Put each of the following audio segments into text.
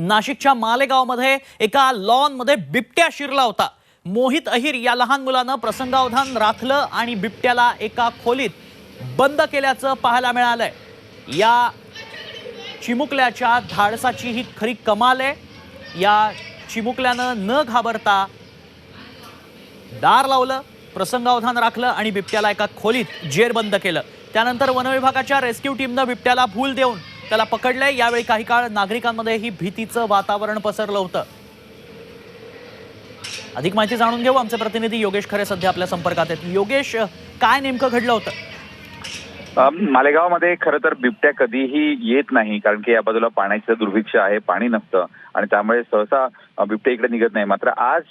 नाशिकच्या मालेगावमध्ये एका लॉनमध्ये बिबट्या शिरला होता. मोहित अहिर या लहान मुलानं प्रसंगावधान राखलं आणि बिबट्याला एका खोलीत बंद केल्याचं पाहायला मिळालंय. या चिमुकल्याच्या धाडसाची ही खरी कमाल आहे. या चिमुकल्यानं न घाबरता दार लावलं प्रसंगावधान राखलं आणि बिबट्याला एका खोलीत जेरबंद केलं. त्यानंतर वनविभागाच्या रेस्क्यू टीमनं बिबट्याला भूल देऊन त्याला पकडलंय. यावेळी काही काळ नागरिकांमध्येही भीतीचं वातावरण पसरलं होतं. अधिक माहिती जाणून घेऊ आमचे प्रतिनिधी योगेश खरे सध्या आपल्या संपर्कात आहेत. योगेश काय नेमकं घडलं होतं? मालेगावमध्ये खरं तर बिबट्या कधीही येत नाही कारण की या बाजूला पाण्याचं दुर्भिक्ष आहे पाणी नसतं आणि त्यामुळे सहसा बिबट्या इकडे निघत नाही. मात्र आज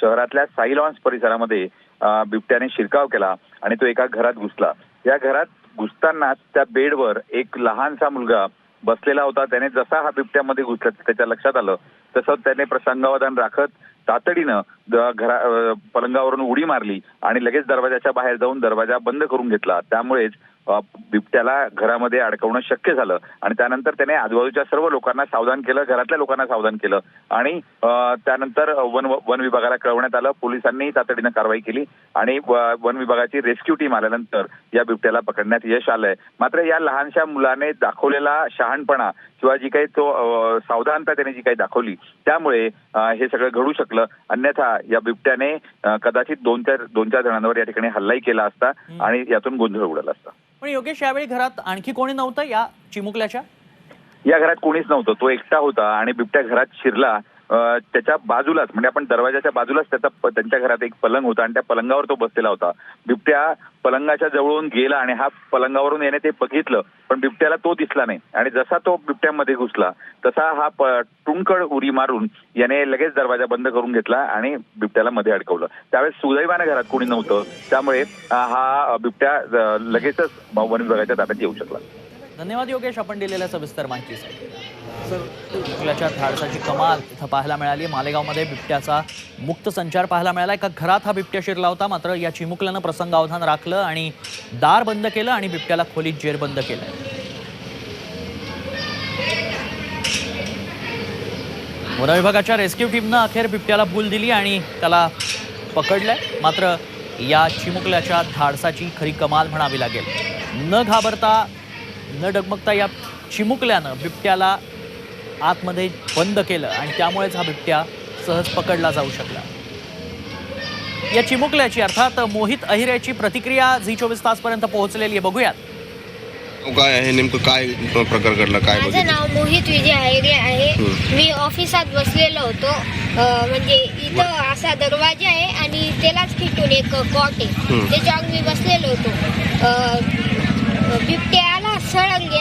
शहरातल्या साईलॉन्स परिसरामध्ये बिबट्याने शिरकाव केला आणि तो एका घरात घुसला. या घरात घुसतानाच त्या बेडवर एक लहानसा मुलगा बसलेला होता. त्याने जसा हा बिबट्यामध्ये घुसला त्याच्या लक्षात आलं तसं त्याने प्रसंगावधान राखत तातडीनं घरा पलंगावरून उडी मारली आणि लगेच दरवाजाच्या बाहेर जाऊन दरवाजा बंद करून घेतला. त्यामुळेच बिबट्याला घरामध्ये अडकवणं शक्य झालं. आणि त्यानंतर त्याने आजूबाजूच्या सर्व लोकांना सावधान केलं घरातल्या लोकांना सावधान केलं. आणि त्यानंतर वन वन विभागाला कळवण्यात आलं. पोलिसांनी तातडीनं कारवाई केली. आणि वन विभागाची रेस्क्यू टीम आल्यानंतर या बिबट्याला पकडण्यात यश आलंय. मात्र या लहानशा मुलाने दाखवलेला शहाणपणा किंवा जी काही तो सावधानता त्याने जी काही दाखवली त्यामुळे हे सगळं घडू शकलं. अन्यथा या बिबट्याने कदाचित दोन चार दोन चार जणांवर या ठिकाणी हल्लाही केला असता आणि यातून गोंधळ उडाला असता. पण योगेश यावेळी घरात आणखी कोणी नव्हतं या चिमुकल्याच्या? या घरात कोणीच नव्हतं. तो एकटा होता आणि बिबट्या घरात शिरला. त्याच्या बाजूलाच म्हणजे आपण दरवाजाच्या बाजूलाच त्याचा त्यांच्या घरात एक पलंग होता आणि त्या पलंगावर तो बसलेला होता. बिबट्या पलंगाच्या जवळून गेला आणि हा पलंगावरून याने ते बघितलं पण बिबट्याला तो दिसला नाही. आणि जसा तो बिबट्यामध्ये घुसला तसा हा टुंकड उरी मारून याने लगेच दरवाजा बंद करून घेतला आणि बिबट्याला मध्ये अडकवलं. त्यावेळेस सुदैवाने घरात कोणी नव्हतं त्यामुळे हा बिबट्या लगेचच वन विभागाच्या ताब्यात येऊ शकला. धन्यवाद योगेश आपण दिलेल्या सविस्तर माहितीसाठी. चिमुकल्याच्या धाडसाची कमाल इथं पाहायला मिळाली. मालेगावमध्ये बिबट्याचा मुक्त संचार पाहायला मिळाला. एका घरात हा बिबट्या शिरला होता मात्र या चिमुकल्यानं प्रसंग अवधान राखलं आणि दार बंद केलं आणि बिबट्याला खोलीत जेरबंद केलं. वनविभागाच्या रेस्क्यू टीमनं अखेर बिबट्याला भूल दिली आणि त्याला पकडलंय. मात्र या चिमुकल्याच्या धाडसाची खरी कमाल म्हणावी लागेल. न घाबरता न डगमगता या चिमुकल्यानं बिबट्याला आतमध्ये बंद केलं आणि त्यामुळेच हा बिबट्या सहज पकडला जाऊ शकला. या चिमुकल्याची अर्थात मोहित अहिरेची प्रतिक्रिया झी चोवीस तासपर्यंत पोहोचलेली आहे. बघूयात. काय आहे? नेमकं काय प्रकार घडला? काय माझं बघितलं? नाव मोहित विजय हेगडे आहे. हं. मी ऑफिसात बसलेलो होतो. अं, म्हणजे इथं असा दरवाजा आहे आणि त्यालाच खिटून एक कॉट आहे. त्याच्यावर मी बसलेलो होतो. अं, बिबट्या आला सळंग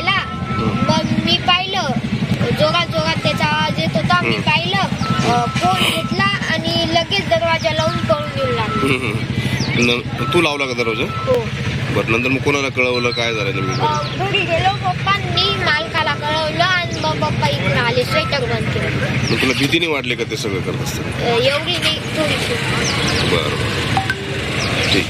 फोन घेतला आणि लगेच दरवाजा लावून पळून हम्म. न- तू लावला का दरवाजा? हो. बरं नंतर मग कोणाला कळवलं? काय झालं नेमकं? अं, घरी गेलो पप्पांनी मालकाला कळवलं आणि मग पप्पा इकडून आले स्वेटर बंद केलं. मग तुला भीती नाही वाटली का ते सगळं करत असताना? एवढी नाही थोडीशी. बरं बरं. ठीक.